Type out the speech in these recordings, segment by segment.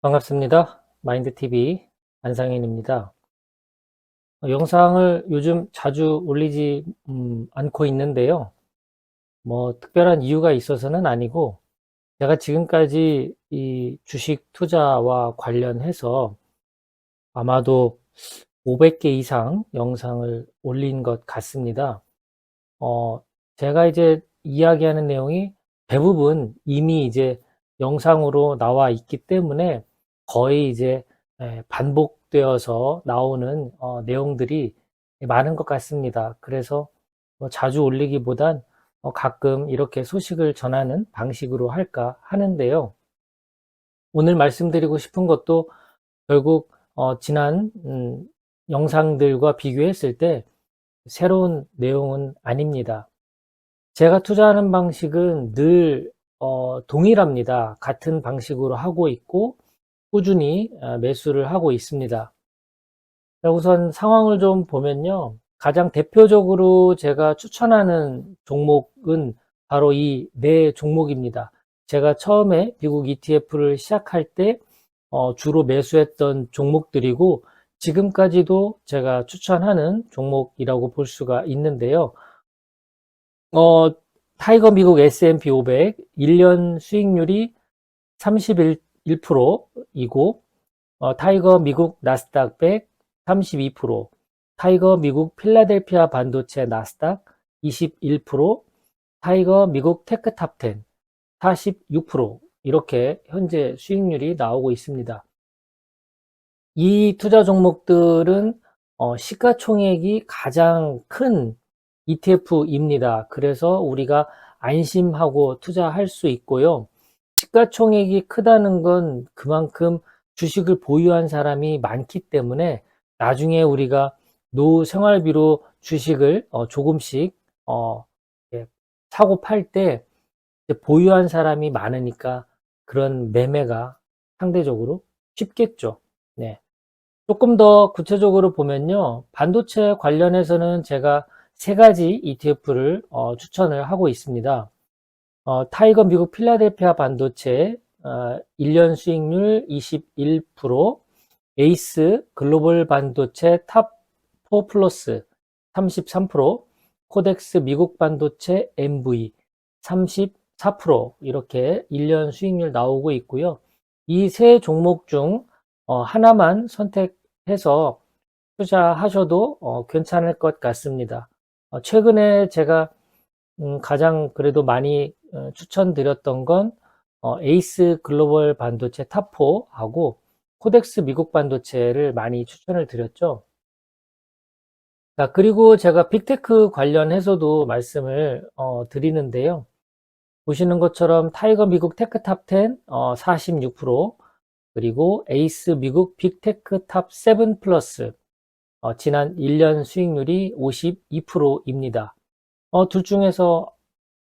반갑습니다. 마인드TV 안상현입니다. 어, 영상을 요즘 자주 올리지 음, 않고 있는데요. 뭐 특별한 이유가 있어서는 아니고 제가 지금까지 이 주식 투자와 관련해서 아마도 500개 이상 영상을 올린 것 같습니다. 어, 제가 이제 이야기하는 내용이 대부분 이미 이제 영상으로 나와 있기 때문에 거의 이제 예, 반복되어서 나오는 어, 내용들이 많은 것 같습니다. 그래서 뭐 자주 올리기보단 어, 가끔 이렇게 소식을 전하는 방식으로 할까 하는데요. 오늘 말씀드리고 싶은 것도 결국 어, 지난 음, 영상들과 비교했을 때 새로운 내용은 아닙니다. 제가 투자하는 방식은 늘 어, 동일합니다. 같은 방식으로 하고 있고 꾸준히 어, 매수를 하고 있습니다. 우선 상황을 좀 보면요. 가장 대표적으로 제가 추천하는 종목은 바로 이 네 종목입니다. 제가 처음에 미국 ETF를 시작할 때 어, 주로 매수했던 종목들이고 지금까지도 제가 추천하는 종목이라고 볼 수가 있는데요. 어, 타이거 미국 S&P 500 1년 수익률이 31% 이고 어, 타이거 미국 나스닥 100 32%, 타이거 미국 필라델피아 반도체 나스닥 21%, 타이거 미국 테크 탑 10 46% 이렇게 현재 수익률이 나오고 있습니다. 이 투자 종목들은 어, 시가총액이 가장 큰 ETF입니다. 그래서 우리가 안심하고 투자할 수 있고요. 시가총액이 크다는 건 그만큼 주식을 보유한 사람이 많기 때문에 나중에 우리가 노후 생활비로 주식을 어, 조금씩 어, 사고 팔 때 보유한 사람이 많으니까 그런 매매가 상대적으로 쉽겠죠. 네. 조금 더 구체적으로 보면요. 반도체 관련해서는 제가 세 가지 ETF를 어, 추천을 하고 있습니다. 어, 타이거 미국 필라델피아 반도체 어, 1년 수익률 21%, 에이스 글로벌 반도체 탑4 플러스 33%, 코덱스 미국 반도체 MV 34% 이렇게 1년 수익률 나오고 있고요. 이 세 종목 중 어, 하나만 선택해서 투자하셔도 어, 괜찮을 것 같습니다. 어, 최근에 제가 음, 가장 그래도 많이 추천드렸던 건 에이스 글로벌 반도체 탑4하고 코덱스 미국 반도체를 많이 추천을 드렸죠. 자, 그리고 제가 빅테크 관련해서도 말씀을 어, 드리는데요. 보시는 것처럼 타이거 미국 테크 탑 10 어, 46% 그리고 에이스 미국 빅테크 탑 7 플러스 어, 지난 1년 수익률이 52%입니다. 어, 둘 중에서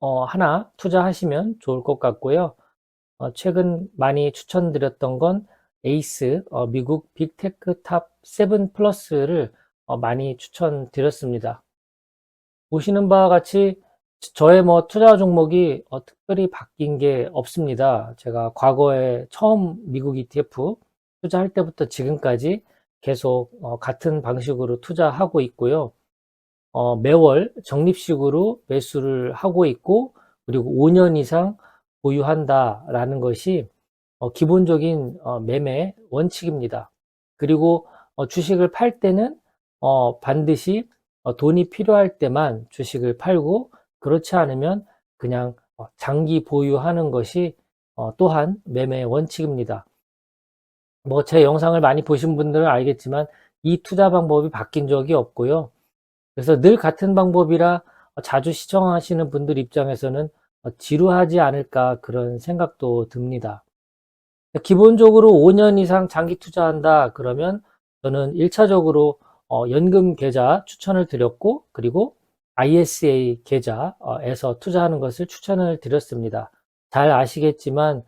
어, 하나 투자하시면 좋을 것 같고요. 어, 최근 많이 추천드렸던 건 에이스 어, 미국 빅테크 탑 7 플러스를 어, 많이 추천드렸습니다. 보시는 바와 같이 저의 뭐 투자 종목이 어, 특별히 바뀐 게 없습니다. 제가 과거에 처음 미국 ETF 투자할 때부터 지금까지 계속 어, 같은 방식으로 투자하고 있고요. 어, 매월 적립식으로 매수를 하고 있고 그리고 5년 이상 보유한다라는 것이 어, 기본적인 어, 매매 원칙입니다. 그리고 어, 주식을 팔 때는 어, 반드시 어, 돈이 필요할 때만 주식을 팔고 그렇지 않으면 그냥 어, 장기 보유하는 것이 어, 또한 매매 원칙입니다. 뭐 제 영상을 많이 보신 분들은 알겠지만 이 투자 방법이 바뀐 적이 없고요. 그래서 늘 같은 방법이라 자주 시청하시는 분들 입장에서는 지루하지 않을까 그런 생각도 듭니다. 기본적으로 5년 이상 장기 투자한다 그러면 저는 1차적으로 어, 연금 계좌 추천을 드렸고 그리고 ISA 계좌에서 투자하는 것을 추천을 드렸습니다. 잘 아시겠지만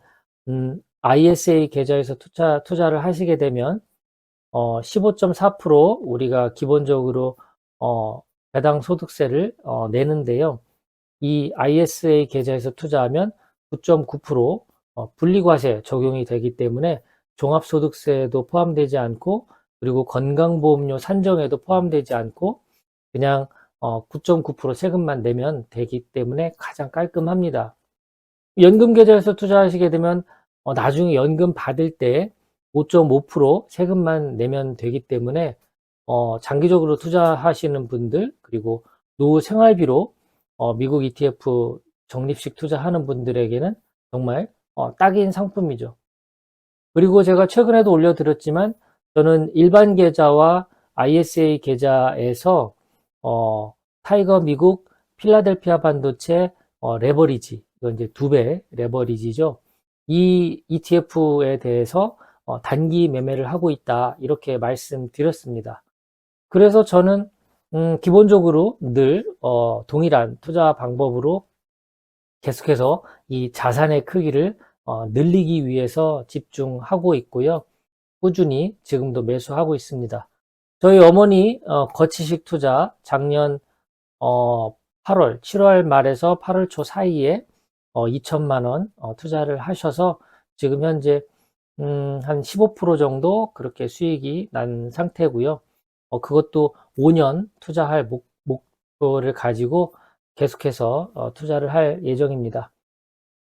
음, ISA 계좌에서 투자, 투자를 하시게 되면 어, 15.4% 우리가 기본적으로 어, 배당 소득세를 어, 내는데요. 이 ISA 계좌에서 투자하면 9.9% 어, 분리과세 적용이 되기 때문에 종합소득세에도 포함되지 않고 그리고 건강보험료 산정에도 포함되지 않고 그냥 어, 9.9% 세금만 내면 되기 때문에 가장 깔끔합니다. 연금 계좌에서 투자하시게 되면 어, 나중에 연금 받을 때 5.5% 세금만 내면 되기 때문에 어, 장기적으로 투자하시는 분들 그리고 노후 생활비로 어, 미국 ETF 적립식 투자하는 분들에게는 정말 어, 딱인 상품이죠. 그리고 제가 최근에도 올려드렸지만 저는 일반 계좌와 ISA 계좌에서 어, 타이거 미국 필라델피아 반도체 어, 레버리지 이건 이제 두 배 레버리지죠. 이 ETF에 대해서 어, 단기 매매를 하고 있다 이렇게 말씀드렸습니다. 그래서 저는 음, 기본적으로 늘 어, 동일한 투자 방법으로 계속해서 이 자산의 크기를 어, 늘리기 위해서 집중하고 있고요. 꾸준히 지금도 매수하고 있습니다. 저희 어머니 어, 거치식 투자 작년 어, 8월, 7월 말에서 8월 초 사이에 어, 2천만 원 어, 투자를 하셔서 지금 현재 음, 한15% 정도 그렇게 수익이 난 상태고요. 어, 그것도 5년 투자할 목, 목표를 가지고 계속해서 어, 투자를 할 예정입니다.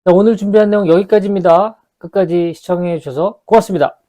자, 오늘 준비한 내용 여기까지입니다. 끝까지 시청해 주셔서 고맙습니다.